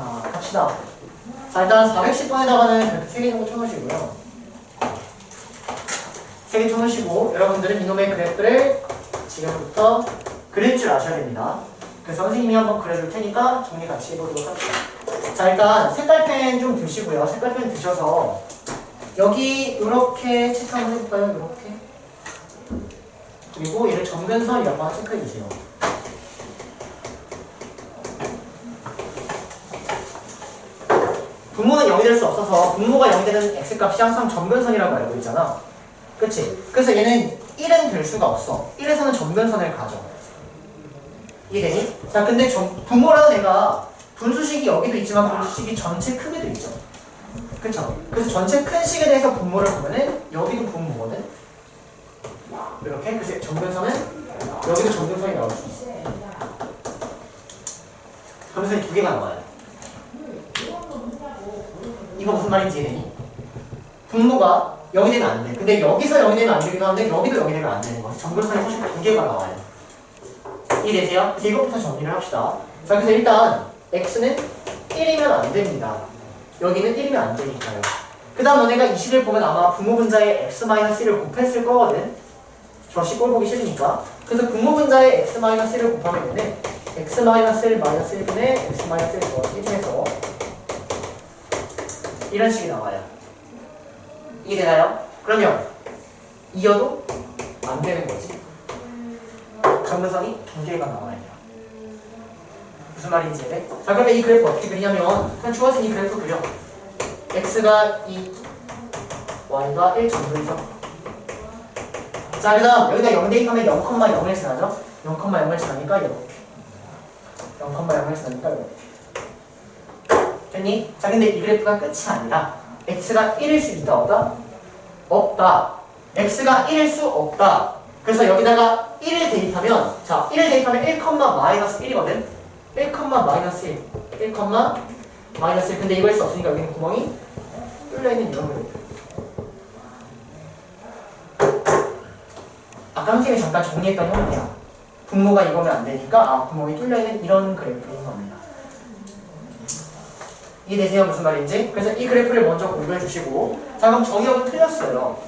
자, 갑시다. 자, 일단 410번에다가는 그래프 3개 정도 쳐놓으시고요. 3개 쳐놓으시고, 여러분들은 이놈의 그래프를 지금부터 그릴 줄 아셔야 됩니다. 그래서 선생님이 한번 그려줄 테니까 정리 같이 해보도록 합시다. 자, 일단 색깔펜 좀 드시고요. 색깔펜 드셔서 여기 이렇게 체크 한번 해볼까요? 이렇게. 그리고 얘를 점근선이라고 하나 체크해 주세요. 분모는 0이 될 수 없어서 분모가 0이 되는 x값이 항상 점근선이라고 알고 있잖아. 그치? 그래서 얘는 1은 될 수가 없어. 1에서는 점근선을 가져. 이해되니? 자, 근데 점, 분모라는 애가 분수식이 여기도 있지만 분수식이 전체 크게도 있죠. 그쵸? 그래서 전체 큰 식에 대해서 분모를 보면은 여기도 분모거든? 이렇게. 그래서 점근선은 여기도 점근선이 나올 수 있어. 점근선이 두 개가 나와요. 이거 무슨 말인지? 분모가 0이 되면 안 돼. 근데 여기서 0이 되면 안 되기도 하는데 여기도 0이 되면 안 되는 거야. 점근선이 사실 두 개가 나와요. 이해되세요? 이것부터 정리를 합시다. 자, 그래서 일단 x는 1이면 안 됩니다. 여기는 1이면 안 되니까요. 그 다음 너네가 이 식을 보면 아마 분모분자에 x-1을 곱했을 거거든. 저식 꼴 보기 싫으니까. 그래서 분모분자에 x-1을 곱하면 얘는 x-1 1분의 x-1 더하기 1에서 이런 식이 나와요. 이게 되나요? 그러면 이어도 안 되는 거지. 강변선이 두 개가 나와야 돼요. 무슨 말인지 이해 자, 그러면 이 그래프 어떻게 그리냐면 그냥 주어진 이 그래프 그려. x가 2, y가 1 정도이죠. 자, 그 다음 여기다 0 대입하면 0,0을 지나죠? 0,0을 지나니까 0. 0,0을 지나니까 0. 했더니 자 근데 이 그래프가 끝이 아니라 x가 1일 수 있다 없다? 없다. x가 1일 수 없다. 그래서 여기다가 1을 대입하면 자 1을 대입하면 1, 마이너스 1이거든? 1, 마이너스 1 1, 마이너스 1 근데 이거 할수 없으니까 여기는 구멍이 뚫려있는 이런 거예요. 아까 선생님이 잠깐 정리했던 형태야. 분모가 이거면 안 되니까 아 분모가 뚫려있는 이런 그래프인 겁니다. 이해되세요? 무슨 말인지? 그래서 이 그래프를 먼저 공부해 주시고 자 그럼 정의역은 틀렸어요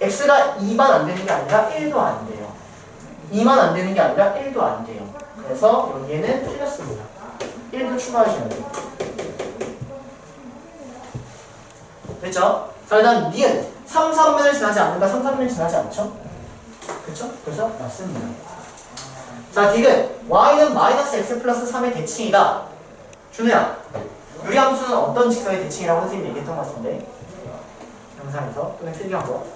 x가 2만 안 되는 게 아니라 1도 안 돼요 2만 안 되는 게 아니라 1도 안 돼요 그래서 여기에는 틀렸습니다 1도 추가하시면 돼요 됐죠? 자 일단 니은 3, 3면을 지나지 않는다 3, 3면을 지나지 않죠? 그쵸? 그래서 맞습니다 자 디귿 y는 마이너스 x 플러스 3의 대칭이다 준우야 유리함수는 어떤 직선의 대칭이라고 선생님이 얘기했던 것 같은데? 영상에서? 또는 필기한 거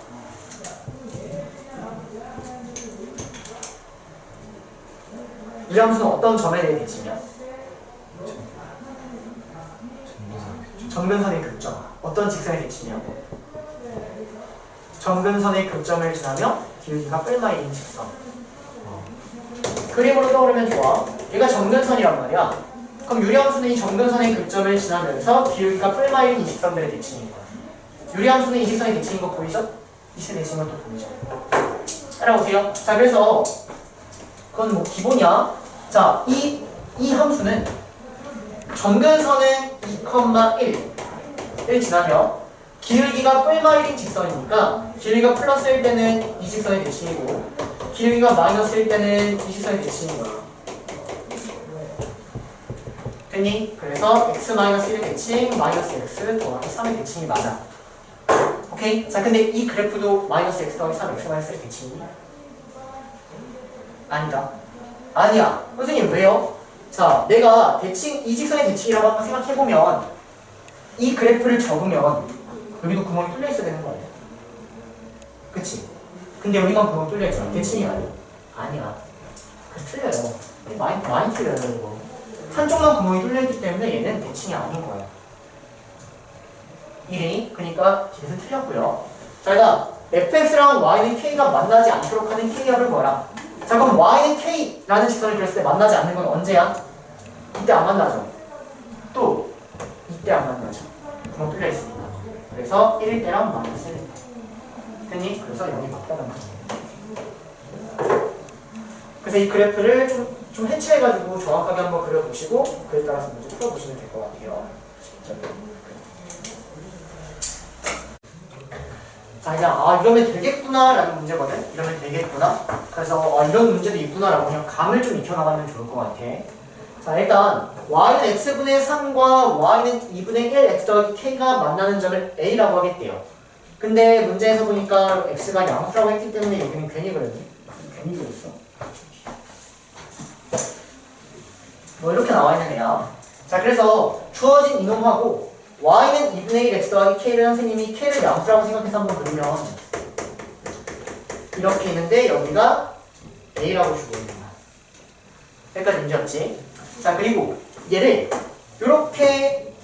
유리함수는 어떤 점에 대해 대칭이야? 정근선의 극점. 어떤 직선의 대칭이야? 정근선의 극점을 지나며 기울기가 뿔마인 직선. 그림으로 떠오르면 좋아. 얘가 정근선이란 말이야 그럼 유리함수는 이 정근선의 극점을 지나면서 기울기가 뿔마인 이 직선들의 대칭인 거야. 유리함수는 이 직선의 대칭인 거 보이죠? 이 직선의 대칭인 것도 보이죠? 따라오세요. 자, 그래서 그건 뭐 기본이야. 자, 이, 이 함수는 정근선은 2,1을 지나며 기울기가 뿔마일인 직선이니까 기울기가 플러스일 때는 이 직선의 대칭이고 기울기가 마이너스일 때는 이 직선의 대칭인 거야. 됐니? 그래서 x-1의 대칭 마이너스 x 더하기 3의 대칭이 맞아. 오케이? 자, 근데 이 그래프도 마이너스 x 더하기 3 x 마이너스의 대칭이 아니다. 아니야. 선생님 왜요? 자, 내가 대칭 이 직선의 대칭이라고 한번 생각해보면 이 그래프를 적으면 여기도 구멍이 뚫려 있어야 되는 거 아니야? 그치? 근데 여기만 구멍 뚫려 있잖아. 대칭이 아니야. 아니야. 그래서 틀려요. 많이 많이 틀려요, 이거. 한쪽만 구멍이 뚫려있기 때문에 얘는 대칭이 아닌 거예요. 이름이 그러니까 뒤에서 틀렸고요. 자, 일단 fx랑 y는 k가 만나지 않도록 하는 k압을 뭐라? 자, 그럼 y는 k라는 직선을 그렸을 때 만나지 않는 건 언제야? 이때 안 만나죠. 또 이때 안 만나죠. 구멍 뚫려 있으니까. 그래서 1일 때랑 마이너스 1일 때. 그래서 여기 맞다는 거죠. 그래서 이 그래프를 좀 좀 해체해가지고 정확하게 한번 그려보시고 그에 따라서 문제 풀어보시면 될 것 같아요. 자 그냥 아 이러면 되겠구나 라는 문제거든. 이러면 되겠구나. 그래서 아, 이런 문제도 있구나 라고 그냥 감을 좀 익혀나가면 좋을 것 같아. 자 일단 y는 x분의 3과 y는 2분의 1 x 더하기 k가 만나는 점을 a라고 하겠대요. 근데 문제에서 보니까 x가 양수라고 했기 때문에 여기는 괜히 그랬니? 괜히 그랬어. 뭐 이렇게 나와 애야. 자 그래서 주어진 이놈하고 y는 2분의 1 x 더하기 k를 선생님이 k를 양수라고 생각해서 한번 그리면 이렇게 있는데 여기가 a라고 주고 있는 거야. 여기까지 문제 없지? 자 그리고 얘를 이렇게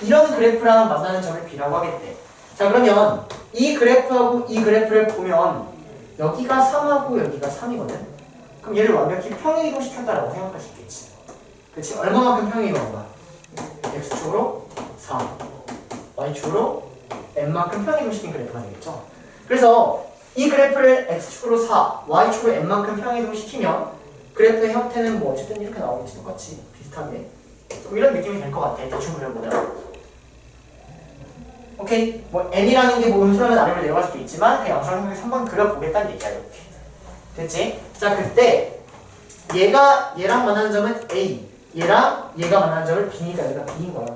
이런 그래프랑 만나는 점을 b라고 하겠대. 자 그러면 이 그래프하고 이 그래프를 보면 여기가 3하고 여기가 3이거든. 그럼 얘를 완벽히 평행이동 시켰다라고 생각할 수 있겠지. 그치? 얼마만큼 평행이동한 거야? x축으로 3, y축으로 n만큼 평행이동 시킨 그래프가 되겠죠. 그래서 이 그래프를 x축으로 4, y축으로 n만큼 평행이동 시키면 그래프의 형태는 뭐 어쨌든 이렇게 나오겠지 똑같이 비슷하게 좀 이런 느낌이 될 것 같아 대충 그려보면 오케이 뭐 n이라는 게 뭐 음수라면 아래로 내려갈 수도 있지만 그냥 게 한번 그려보겠다는 얘기야 이렇게 됐지? 자 그때 얘가 얘랑 만나는 점은 A 얘랑 얘가 만나는 점을 B니까 얘가 B인 거야.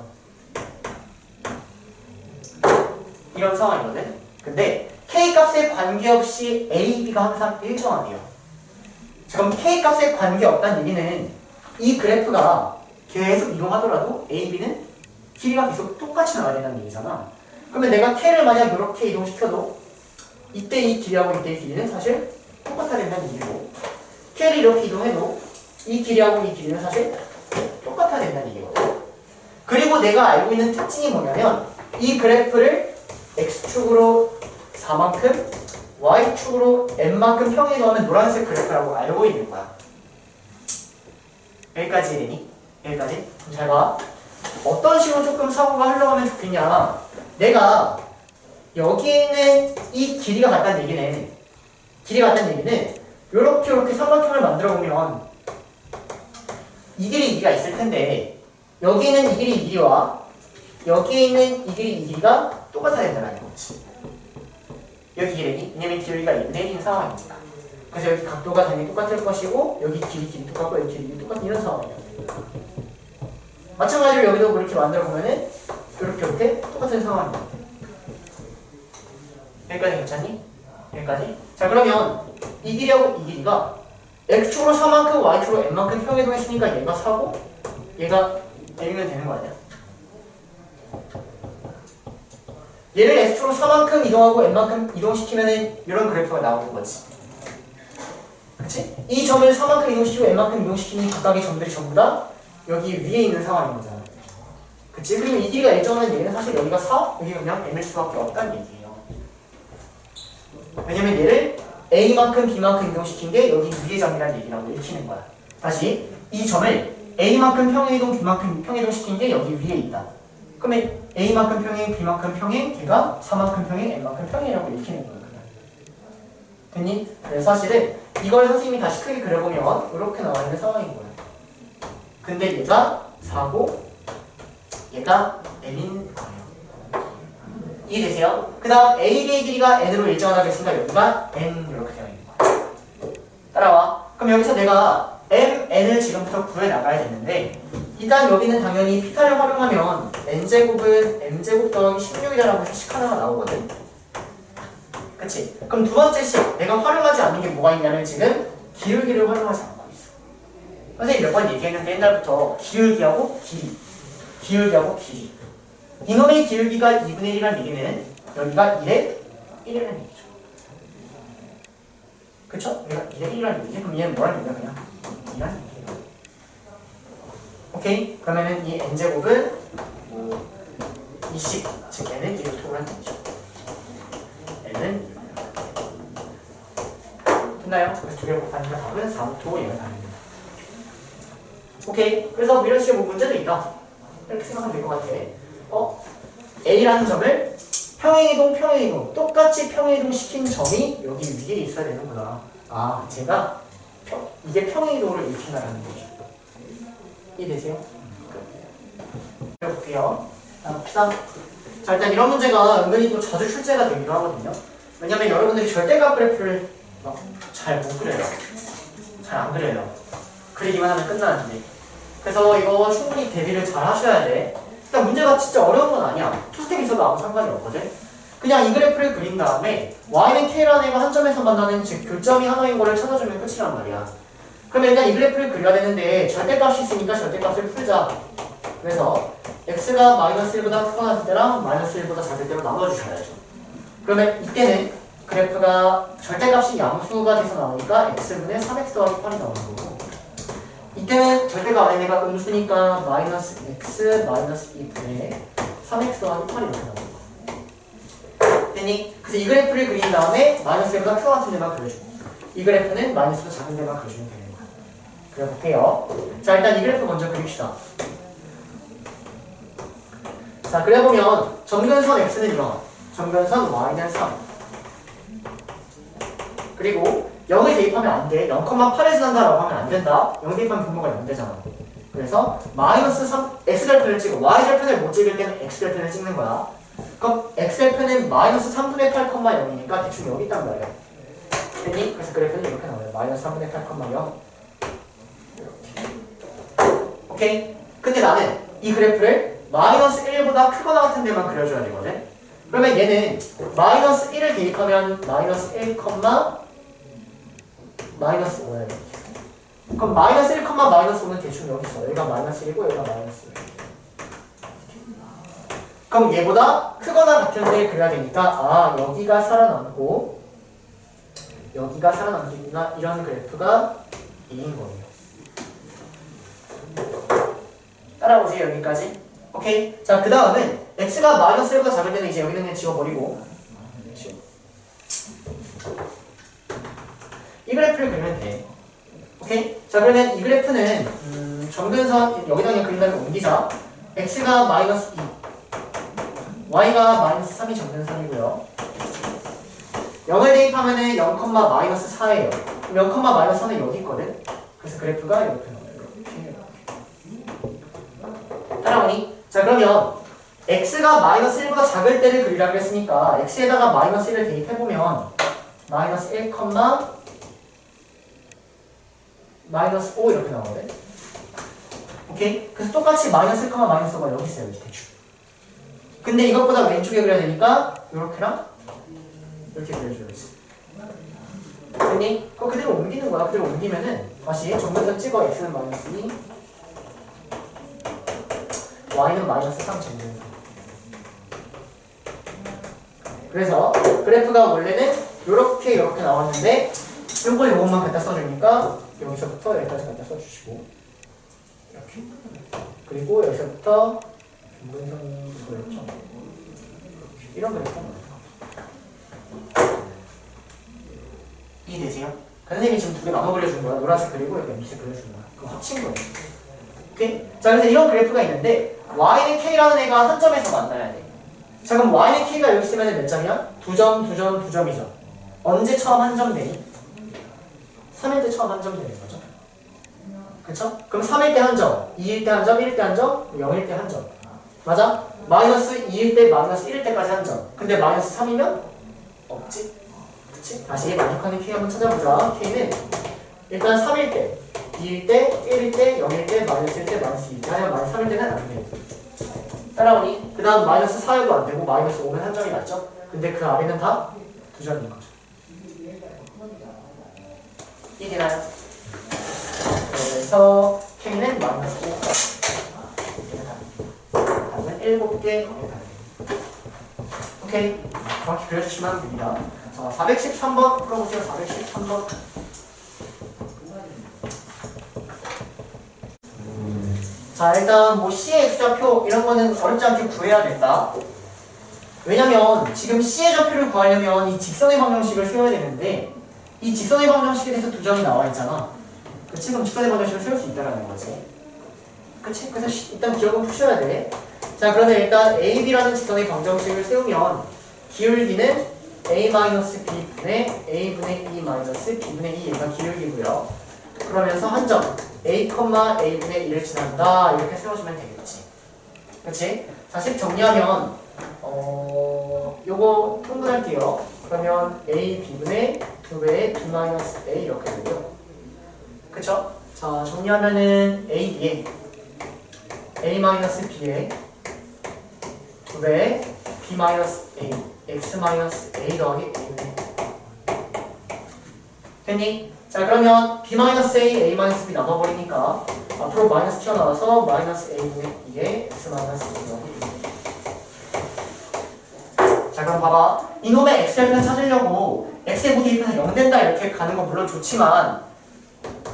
이런 상황이거든? 근데 K 값에 관계없이 A, B가 항상 일정하대요. 그럼 K 값에 관계없다는 얘기는 이 그래프가 계속 이동하더라도 A, B는 길이가 계속 똑같이 나와야 된다는 얘기잖아. 그러면 내가 K를 만약 이렇게 이동시켜도 이때 이 길이하고 이때 이 길이는 사실 똑같아야 된다는 얘기고 K를 이렇게 이동해도 이 길이하고 이 길이는 사실 된다는 얘기거든 그리고 내가 알고 있는 특징이 뭐냐면 이 그래프를 X축으로 4만큼 Y축으로 N만큼 평행에 넣으면 노란색 그래프라고 알고 있는 거야 여기까지 되니? 여기까지? 그럼 잘 봐. 어떤 식으로 조금 사고가 흘러가면 좋겠냐. 내가 여기에는 이 길이가 같다는 얘기는 길이가 같다는 얘기는 요렇게 요렇게 삼각형을 만들어 보면 이 길이 이 길이가 있을 텐데 여기 있는 이 길이 이 길이와 여기에 있는 이 길이 이 길이가 똑같아야 된다는 거지. 여기 길이 왜냐면 길이가 2분의 1인 상황이니까. 그래서 여기 각도가 당연히 똑같을 것이고 여기 길이 길이 똑같고 여기 길이 똑같은 이런 상황이야. 마찬가지로 여기도 뭐 이렇게 만들어 보면은 이렇게 이렇게 똑같은 상황입니다. 여기까지 괜찮니? 여기까지? 자 그러면 이 길이하고 이 길이가 x축으로 4만큼 y축으로 n만큼 평행이동했으니까 얘가 4고 얘가 n이면 되는 거 아니야? 얘를 x축으로 4만큼 이동하고 n만큼 이동시키면은 이런 그래프가 나오는 거지. 그치? 이 점을 4만큼 이동시키고 n만큼 이동시키는 각각의 점들이 전부 다 여기 위에 있는 상황인 거잖아. 그치? 그리고 이 길이가 일정한 얘는 사실 여기가 4, 여기가 그냥 n일 수밖에 없다는 얘기예요. 왜냐면 얘를 a만큼 b만큼 이동시킨 게 여기 위의 점이라는 얘기라고 읽히는 거야. 다시 이 점을 a만큼 평행이동 b만큼 평행이동시킨 게 여기 위에 있다. 그러면 a만큼 평행, b만큼 평행, 걔가 4만큼 평행, n만큼 평행이라고 읽히는 거야. 됐니? 그래서 사실은 이걸 선생님이 다시 크게 그려보면 이렇게 나와 있는 상황인 거야. 근데 얘가 4고 얘가 n인 거예요. 이해되세요? 그 다음 AB의 길이가 n으로 일정하다고 했으니까 여기가 n 이렇게 되어 있는 거야. 따라와. 그럼 여기서 내가 m, n을 지금부터 구해 나가야 되는데 일단 여기는 당연히 피타를 활용하면 n제곱은 m제곱 더하기 16이라고 해서 식 하나가 나오거든. 그치? 그럼 두 번째 식 내가 활용하지 않는 게 뭐가 있냐면 지금 기울기를 활용하지 않고 있어. 선생님 몇 번 얘기했는데 옛날부터 기울기하고 길이 기울기하고 길이 이놈의 기울기가 2분의 1이라는 얘기는 여기가 1의 1이라는 얘기죠. 그쵸? 여기가 1의 1이라는 얘기지? 그럼 얘는 뭐라는 얘기야 그냥? 2라는 얘기예요. 오케이? 그러면은 이 n제곱은 뭐 20, 즉 n은 1을 토라는 얘기죠. n은 2 됐나요? 그래서 두개 곱하니까 답은 4부토 얘가 답입니다. 오케이. 그래서 뭐 이런 식의 뭐 문제도 있다. 이렇게 생각하면 될 것 같아 어? A라는 점을 평행이동 평행이동 똑같이 평행이동 시킨 점이 여기 위에 있어야 되는구나 아 제가 평, 이게 평행이도를 이렇게 말하는 거죠. 이해되세요? 해볼게요. 자. 자, 일단 이런 문제가 은근히 또 자주 출제가 되기도 하거든요. 왜냐면 여러분들이 절대값 그래프를 잘 못 그려요. 잘 안 그려요. 그리기만 하면 끝나는데. 그래서 이거 충분히 대비를 잘 하셔야 돼. 일단 문제가 진짜 어려운 건 아니야. 투스텝 있어도 아무 상관이 없거든. 그냥 이 그래프를 그린 다음에 y는 k라는 애가 한 점에서 만나는 즉 교점이 하나인 거를 찾아주면 끝이란 말이야. 그러면 일단 이 그래프를 그려야 되는데 절대값이 있으니까 절대값을 풀자. 그래서 x가 마이너스 1보다 크거나 같을 때랑 마이너스 1보다 작을 때로 나눠주셔야죠. 그러면 이때는 그래프가 절대값이 양수가 돼서 나오니까 x분의 3x 더하기 8이 나오는 거고 이때는 절대가 애가 음수니까 마이너스 x 마이너스 2분의 3x 더하기 8이 이렇게 나오는 거고 됐니? 그래서 이 그래프를 그린 다음에 마이너스 1보다 크거 같은 데만 그려주고 이 그래프는 마이너스보다 작은 데만 그려주면 되는 거야. 그려볼게요. 자 일단 이 그래프 먼저 그립시다. 자 그려보면 점근선 x는 이런 점근선 y는 3 그리고 0을 대입하면 안 돼. 0,8을 지난다라고 하면 안 된다. 0 대입하면 분모가 0 되잖아. 그래서 마이너스 3 x절편을 찍어 y절편을 못 찍을 때는 x절편을 찍는 거야. 그럼 x절편은 마이너스 3분의 8,0이니까 대충 여기 있단 말이야. 됐니? 그래서 그래프는 이렇게 나와요. 마이너스 3분의 8,0 이렇게. 오케이? 근데 나는 이 그래프를 마이너스 1보다 크거나 같은 데만 그려줘야 되거든. 그러면 얘는 마이너스 1을 대입하면 마이너스 1, 마이너스 5야 이렇게. 그럼 마이너스 1, 마이너스 5는 대충 여기 있어. 여기가 마이너스 1이고 여기가 마이너스 1. 그럼 얘보다 크거나 같은 데 그려야 되니까 아 여기가 살아남고 여기가 살아남겠구나 이런 그래프가 A인 거예요. 따라오세요 여기까지. 오케이. 자, 그 다음은 x가 마이너스 1보다 작을 때는 이제 여기는 그냥 지워버리고 지워. 이 그래프를 그리면 돼. 오케이. 자, 그러면 이 그래프는 음, 점근선 여기다 그냥 그린 다음에 옮기자. x가 마이너스 2, y가 마이너스 3이 점근선이고요. 0을 대입하면은 0, 마이너스 4예요. 0, 마이너스 4는 여기 있거든. 그래서 그래프가 이렇게 나와요. 따라오니? 자 그러면 x가 마이너스 1보다 작을 때를 그리라고 했으니까 x에다가 마이너스 1을 대입해보면 마이너스 1, 마이너스 5 이렇게 나오거든 오케이? 그래서 똑같이 마이너스 1, 마이너스 5가 여기 있어요 대충 근데 이것보다 왼쪽에 그려야 되니까 이렇게랑 이렇게 그려줘야지 됐니? 그거 그대로 옮기는 거야 그대로 옮기면은 다시 정면선 찍어 x는 마이너스 2 y는 마이너스 3 정도. 그래서 그래프가 원래는 이렇게 이렇게 나왔는데 요걸 요것만 갖다 써주니까 여기서부터 여기까지 갖다 써주시고 이렇게 그리고 여기서부터 분분선이 보였죠 이런 나와요 이해되세요? 선생님이 지금 두 개 나눠 그려준 거야 노란색 그리고 여기 밑에 그려준 거야 그거 합친 거예요 오케이? 자 그래서 이런 그래프가 있는데 y는 k라는 애가 한 점에서 만나야 돼. 자 그럼 y는 k가 여기 있으면 몇 점이야? 두 점, 두 점, 두 점이죠. 언제 처음 한 점 되니? 3일 때 처음 한 점 되는 거죠. 그쵸? 그럼 3일 때 한 점, 2일 때 한 점, 1일 때 한 점, 0일 때 한 점. 맞아? 마이너스 2일 때, 마이너스 1일 때까지 한 점. 근데 마이너스 3이면? 없지? 그치? 다시 만족하는 k 한번 찾아보자. k는 일단 3일 때, 2일 때, 1일 때, 0일 때, 마이너스 1일 때, 마이너스 2일 때, 하여 마이너스 3일 때는 안 돼. 따라오니? 그 다음 마이너스 4일도 안 되고, 마이너스 5면 한 점이 맞죠? 근데 그 아래는 다 두 점인 거죠. 이해되나요? 그래서 K는 마이너스 5. 답은 7개. 오케이. 정확히 그려주시면 됩니다. 자, 413번 풀어보세요. 413번. 자 일단 뭐 C의 X좌표 이런 거는 어렵지 않게 구해야 된다. 왜냐면 지금 C의 좌표를 구하려면 이 직선의 방정식을 세워야 되는데 이 직선의 방정식에 대해서 두 점이 나와 있잖아. 그치? 그럼 직선의 방정식을 세울 수 있다는 거지. 그치? 그래서 시- 일단 기억은 푸셔야 돼. 자 그러면 일단 AB라는 직선의 방정식을 세우면 기울기는 A-B 분의 A분의 E 마이너스 B분의 E 얘가 기울기고요. 그러면서 한 점 a, a분의 1을 지난다 이렇게 세워주면 되겠지 그치? 자식 정리하면 어 요거 통분할게요 그러면 a, b분의 2배의 b 마이너스 a 이렇게 되고요 그쵸? 자 정리하면은 a, b에 a b에 2배의 b a x a 더하기 a분의 됐니? 자 그러면 b a, a b 나눠버리니까 앞으로 마이너스 튀어나와서 마이너스 a분의 2에 x 2 더하기 a 자 그럼 봐봐. 이놈의 x절편 찾으려고 x의 모두 입에서 0 된다 이렇게 가는 건 물론 좋지만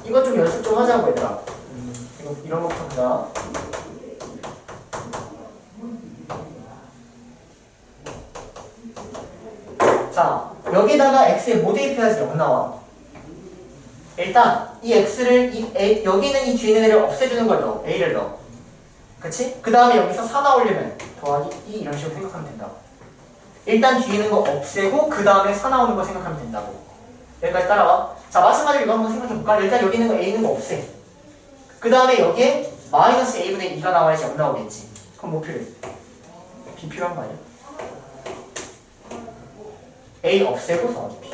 이거 좀 연습 좀 하자고 얘들아. 음, 이거 이런 거부터 보자 자 여기다가 x의 모두 입에서 0 나와. 일단 이 x를 이 a, 여기 있는 이 뒤에 있는 애를 없애주는 걸 넣어. A를 넣어. 그치? 그 다음에 여기서 4 나오려면 더하기 2 이런 식으로 생각하면 된다 일단 뒤에 있는 거 없애고 그 다음에 4 나오는 거 생각하면 된다고. 여기까지 따라와. 자 마찬가지로 이거 한번 생각해볼까? 일단 여기 있는 거 a 있는 거 없애. 그 다음에 여기에 마이너스 a분의 2가 나와야지 0 나오겠지. 그럼 뭐 필요해? b 필요한 거 아니야? a 없애고 더하기 b.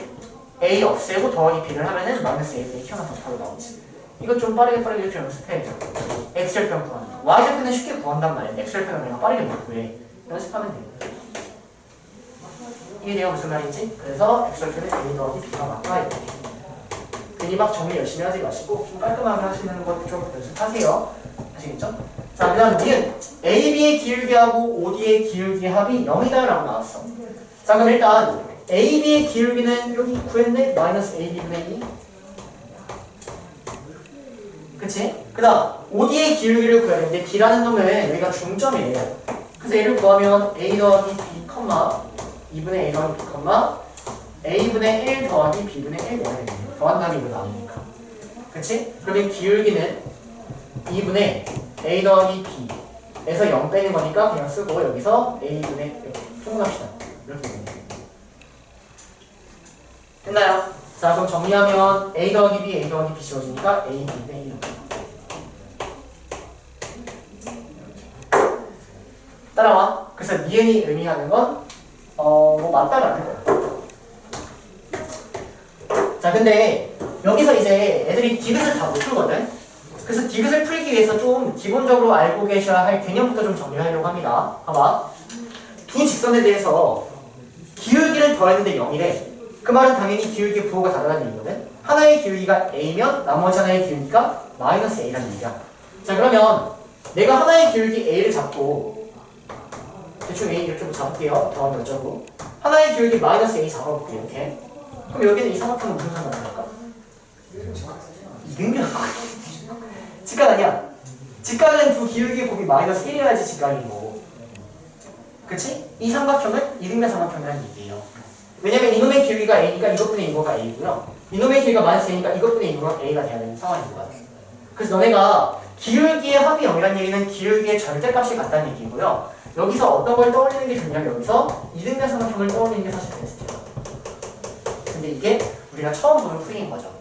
A 없애고 더하기 b를 하면은 마이너스 a분의 튀어나와서 바로 나오지. 이거 좀 빠르게 빠르게 좀 연습해 x절편 구하는 거. Y절편은 쉽게 구한단 말이야. x절편은 내가 빠르게 못 구해. 연습하면 돼 이게 내가 무슨 말인지 그래서 a 더하기 b가 맞다 이렇게 괜히 막 정리 열심히 하지 마시고 좀 깔끔하게 하시는 것좀 연습하세요 아시겠죠? 자, 그 다음 니은 AB의 기울기하고 OD의 기울기의 합이 0이다 라고 나왔어 자 그럼 일단 AB의 기울기는 여기 구했네? 마이너스 AB분의 2 그치? 그 다음 OD의 기울기를 구해야 되는데 B라는 놈은 여기가 중점이에요 그래서 얘를 구하면 A 더하기 B, 2분의 A 더하기 B, A분의 1 더하기 B분의 1 넣어야 되겠네요 더한 다음에 이거 나오니까. 그치? 그러면 기울기는 2분의 A 더하기 B에서 0 빼는 거니까 그냥 쓰고 여기서 A분의 이렇게 통분합시다. 이렇게 되네요. 됐나요? 자 그럼 정리하면 A 더하기 B, A 더하기 B 지워지니까 A, B분의 1 따라와. 그래서 니은이 의미하는 건 어, 뭐 맞다라는 거예요. 자 근데 여기서 이제 애들이 디귿을 다 못 풀거든 그래서 디귿을 풀기 위해서 좀 기본적으로 알고 계셔야 할 개념부터 좀 정리하려고 합니다. 봐봐. 두 직선에 대해서 기울기를 더했는데 0이래. 그 말은 당연히 기울기 부호가 다르다는 얘기거든. 하나의 기울기가 a면 나머지 하나의 기울기가 마이너스 a라는 얘기야. 자 그러면 내가 하나의 기울기 a를 잡고 대충 a 이렇게 잡을게요. 더하기 어쩌고. 하나의 기울기 마이너스 a 잡아볼게요 이렇게. 그럼 여기는 이 삼각형은 무슨 상관입니까? 이등변 직각 아니야. 직각은 두 기울기 곱이 마이너스 1이어야지 직각이고 그치? 이 삼각형은 이등변 삼각형이라는 얘기예요. 왜냐면 이놈의 기울기가 a니까 이것분의 이거가 a고요. 이놈의 길이가 마이너스 a니까 이것분의 이거가 a가 돼야 되는 상황인 거야 그래서 너네가 기울기의 합이 0이라는 얘기는 기울기의 절대값이 같다는 얘기고요 여기서 어떤 걸 떠올리는 게 좋냐면 여기서 이등변 삼각형을 떠올리는 게 사실 베스트예요 근데 이게 우리가 처음 보는 풀이인 거죠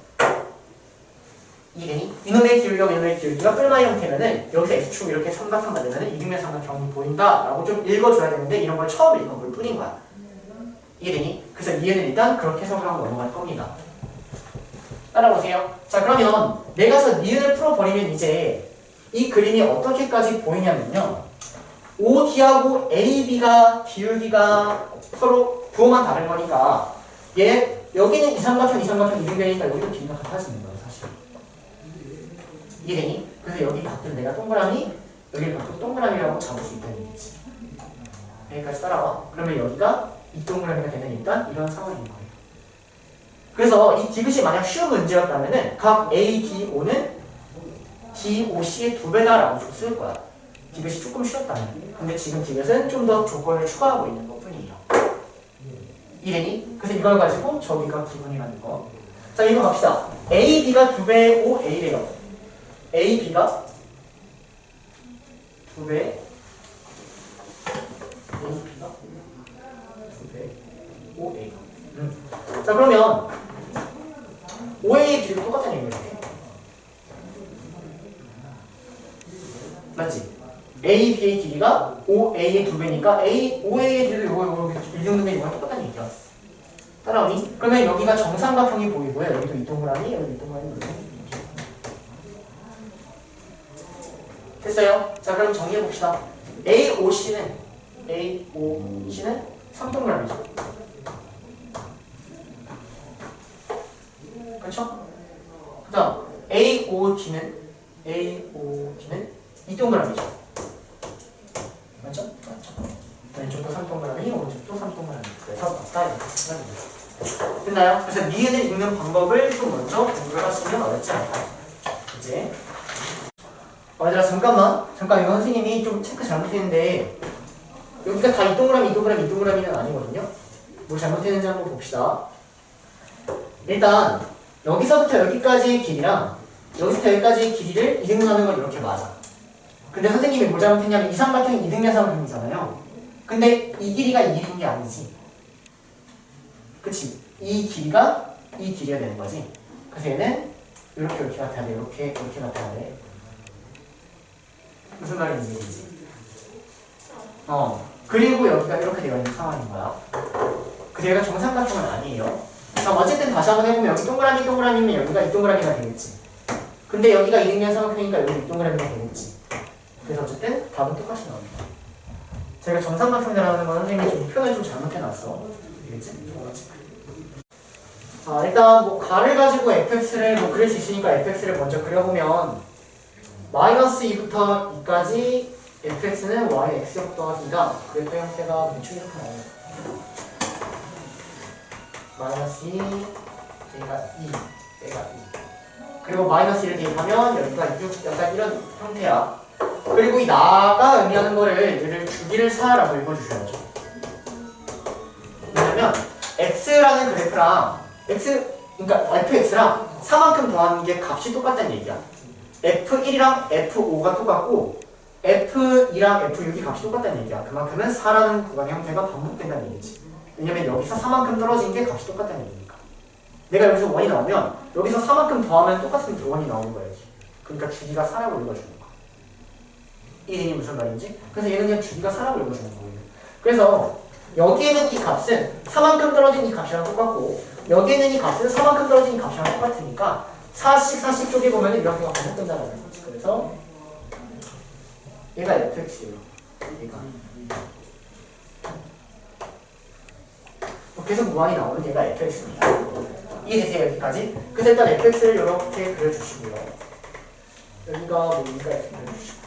이게니 이놈의 기울기와 이놈의 기울기가 뿔마 형태면은 여기서 x축 이렇게 삼각형 만들면은 이등변 삼각형이 보인다 라고 좀 읽어줘야 되는데 이런 걸 처음 읽어볼 뿐인 거야 이해되니? 그래서 이해는 일단 그렇게 해석을 하고 넘어갈 겁니다. 따라오세요. 자 그러면 내가 저 니은을 풀어버리면 이제 이 그림이 어떻게까지 보이냐면요. OD하고 AB가 기울기가 서로 부호만 다른 거니까 얘 여기는 이 삼각형 이 삼각형 이등변이니까 여기도 길이가 같아지는 거예요 사실. 이해되니? 그래서 여기 바꾼 내가 동그라미 여기를 바꾼 동그라미라고 잡을 수 있다는 얘기지. 여기까지 따라와. 그러면 여기가 이 동그라미가 되는 일단 이런 상황인 거예요. 그래서 이 디귿이 만약 쉬운 문제였다면 은 각 A, D, O는 D, O, C의 두 배다라고 좀쓸 거야. 디귿이 조금 쉬었다는 거예요. 근데 지금 디귿은 좀 더 조건을 추가하고 있는 것 뿐이에요 이래니? 그래서 이걸 가지고 저기가 기분이라는 거자 이거 갑시다 A, B가 두 배의 O, A래요 A, B가 두 배의 A, B가 두 배의 O, A가 음. 자 그러면 O, A, B도 똑같은 얘기예요 맞지? A, B의 길이가 5A의 두 배니까 A, 5A의 길이도 이거, 이거, 이거, 이 정도면 똑같다는 얘기야. 따라오니? 그러면 여기가 정삼각형이 보이고요. 여기도 이 동그라미, 여기도 이 동그라미. 됐어요? 자, 그럼 정리해 봅시다. AOC는, AOC는 3동그라미죠. 그렇죠? 그 다음 AOD는 이 동그라미죠. 맞죠? 왼쪽도 3동그라미, 오른쪽도 3동그라미. 그래서 맞다 이렇게 쓰면 됩니다. 됐나요? 그래서 니은을 읽는 방법을 좀 먼저 공부를 하시면 어렵지 않다. 이제 어, 얘들아 잠깐만 잠깐 이거 선생님이 좀 체크 잘못했는데 여기가 다 이 동그라미 이 동그라미 이 동그라미는 아니거든요. 뭐 잘못했는지 한번 봅시다. 일단 여기서부터 여기까지의 길이랑 여기서부터 여기까지의 길이를 이등분하는 건 이렇게 맞아. 근데 선생님이 뭘 잘못했냐면 이 삼각형이 이등변 삼각형이잖아요. 근데 이 길이가 이 길이인 게 아니지. 그치? 이 길이가 이 길이가 되는 거지. 그래서 얘는 이렇게 이렇게 돼. 이렇게 이렇게 돼. 무슨 말인지 이해되지? 어. 그리고 여기가 이렇게 되어 있는 상황인 거야. 그래서 얘가 정삼각형은 아니에요. 자, 어쨌든 다시 한번 해보면 여기 동그라미 동그라미면 여기가 이 동그라미가 되겠지. 근데 여기가 이등변 삼각형이니까 여기 이 동그라미가 되겠지. 그래서 어쨌든 답은 똑같이 나옵니다. 제가 정삼각형이라는 건 선생님이 좀 표현을 좀 잘못해놨어. 자, 일단 뭐 가를 가지고 fx를 뭐 그릴 수 있으니까 fx를 먼저 그려보면 마이너스 2부터 2까지 fx는 y x제곱 더하기가 그래프 형태가 대충 이렇게 나와요. 마이너스 2, 얘가 2, 얘가 2. 그리고 마이너스 1을 대입하면 여기가 6, 약간 이런 형태야. 그리고 이 나가 의미하는 거를 얘를 주기를 4라고 읽어주셔야죠. X라는 그래프랑 x, 그러니까 fx랑 4만큼 더하는 게 값이 똑같다는 얘기야. f1이랑 f5가 똑같고 f2랑 f6이 값이 똑같다는 얘기야. 그만큼은 4라는 구간의 형태가 반복된다는 얘기지. 왜냐면 여기서 4만큼 떨어진 게 값이 똑같다는 얘기니까. 내가 여기서 원이 나오면 여기서 4만큼 더하면 똑같은 교원이 나오는 거야지. 그러니까 주기가 4라고 읽어주는 거야. 이름이 무슨 말인지? 그래서 얘는 그냥 주기가 4라고 읽어주는 거예요. 그래서 여기에는 이 값은 4만큼 떨어진 이 값이랑 똑같고 여기에는 이 값은 4만큼 떨어진 이 값이랑 똑같으니까 4씩 4씩 쪼개보면 이렇게 반복된다는 거지. 그래서 얘가 fx예요. 얘가. 뭐 계속 무한히 나오는 얘가 fx입니다. 이해되세요 여기까지? 그래서 일단 fx를 이렇게 그려주시고요. 여기가 뭐니까 이렇게 그려주시고.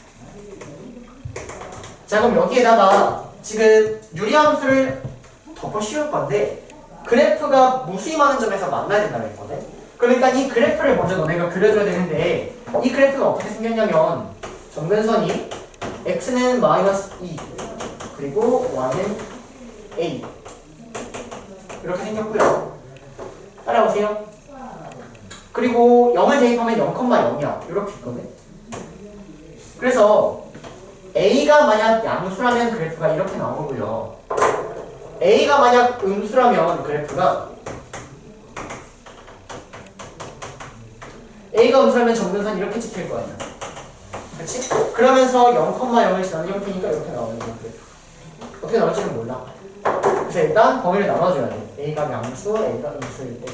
자 그럼 여기에다가 지금 유리함수를 덮어 씌울 건데 그래프가 무수히 많은 점에서 만나야 된다고 했거든. 그러니까 이 그래프를 먼저 너네가 그려줘야 되는데 이 그래프가 어떻게 생겼냐면 정근선이 x는 마이너스 2 그리고 y는 a 이렇게 생겼고요. 따라오세요. 그리고 0을 대입하면 0,0이야. 이렇게 있거든. 그래서 a가 만약 양수라면 그래프가 이렇게 나오고요. a가 만약 음수라면 그래프가 a가 음수라면 정근선 이렇게 찍힐 거 아니야. 그렇지? 그러면서 0,0을 지나는 형태니까 이렇게 나오는 거야. 어떻게 나올지는 몰라. 그래서 일단 범위를 나눠줘야 돼. a가 양수, a가 음수일 때.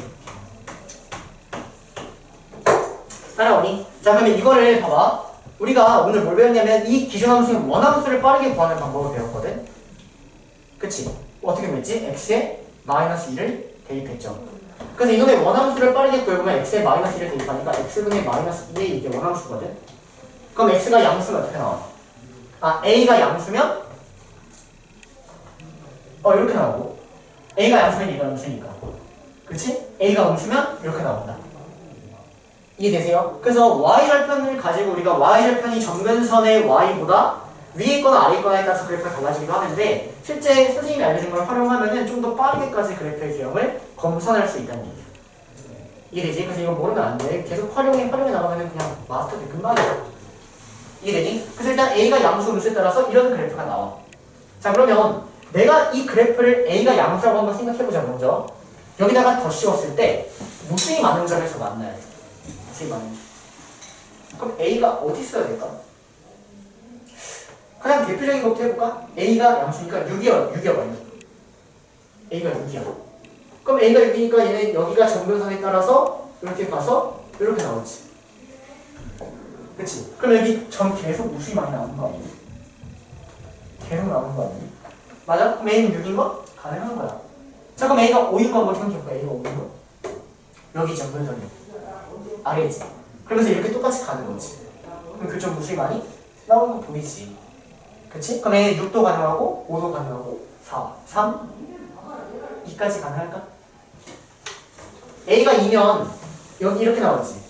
따라오니? 자 그러면 이거를 봐봐. 우리가 오늘 뭘 배웠냐면 이 기존함수의 원함수를 빠르게 구하는 방법을 배웠거든. 그치? 어떻게 구했지? x에 마이너스 2를 대입했죠. 그래서 이놈의 원함수를 빠르게 구해보면 x에 마이너스 1을 대입하니까 x분의 마이너스 2의 이게 원함수거든. 그럼 x가 양수면 어떻게 나와? 아 a가 양수면 어 이렇게 나오고 a가 양수면 얘가 음수니까 그치? a가 음수면 이렇게 나온다. 이해되세요? 그래서 y절편을 가지고 우리가 y절편이 정근선의 y보다 위에 있거나 아래 있거나에 따라서 그래프가 달라지기도 하는데 실제 선생님이 알려준 걸 활용하면 좀 더 빠르게까지 그래프의 지형을 검선할 수 있다는 얘기예요. 이해되지? 그래서 이거 모르면 안 돼. 계속 활용해 활용해 나가면 그냥 마스터 돼 금방이야. 이해되니? 그래서 일단 a가 양수 음수에 따라서 이런 그래프가 나와. 자 그러면 내가 이 그래프를 a가 양수라고 한번 생각해보자 먼저. 여기다가 더 씌웠을 때 무수히 많은 점에서 만나야 돼. 점. 그럼 a가 어디 있어야 될까? 그냥 대표적인 것부터 해볼까? A가 양수니까 6이야, 6이야, 많이. A가 6이야. 그럼 A가 6이니까 얘는 여기가 정근선에 따라서 이렇게 가서 이렇게 나오지. 그치? 그럼 여기 점 계속 무수히 많이 나오는 거 아니야? 계속 나오는 거 아니야? 맞아? 그럼 A는 6인 거? 가능한 거야. 자, 그럼 A가 5인 거 한번 생각해볼까? A가 5인 거? 여기 정근선이 아래지. 그러면서 이렇게 똑같이 가는 거지. 그럼 교점 무수히 많이 나오는 거 보이지? 그치? 그럼 A는 6도 가능하고 5도 가능하고 4, 3, 2까지 가능할까? A가 2면 여기 이렇게 나오지.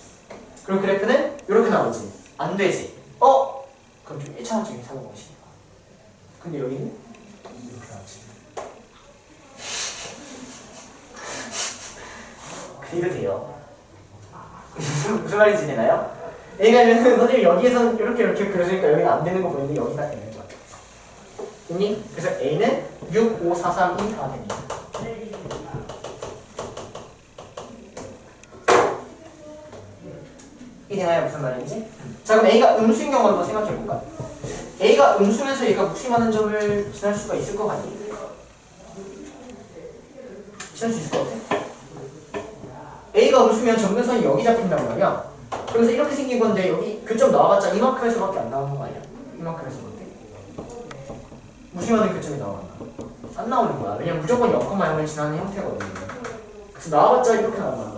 그리고 그래프는 이렇게 나오지. 안 되지. 어? 그럼 좀 1차원적인 사고 방식이야. 근데 여기는 이렇게 나오지. 이래도 돼요. 무슨, 무슨 말인지 되나요? A가면은 선생님 여기에선 이렇게 이렇게 그려주니까 여기는 안 되는 거 보이는데 여기가 되는 거야. 됐니? 그래서 A는 6, 5, 4, 3, 2다 됩니다. 이 되나요? 무슨 말인지? 자 그럼 A가 음수인 경우 한번 생각해볼까? A가 음수면서 얘가 무심하는 점을 지날 수가 있을 것 같니? 지날 수 있을 것 같아? A가 음수면 정근선이 여기 잡힌단 말이야. 그러면서 이렇게 생긴 건데 여기 교점 나와봤자 이만큼에서밖에 안 나오는 거 아니야? 이만큼에서밖에. 무심하는 교점이 나와간다 안 나오는 거야. 왜냐면 무조건 0,0을 지나는 형태거든요 그래서 나와봤자 이렇게 말이야.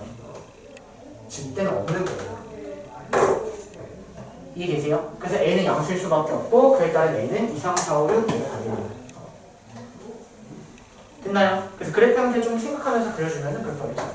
지금 때는 없는 거예요 이해되세요? 그래서 A는 양수일 수밖에 없고 그에 따른 A는 2, 3, 4, 5, 6 이렇게 나와요 됐나요? 그래서 그래프 형태 좀 생각하면서 그려주면 그래프가 괜찮아요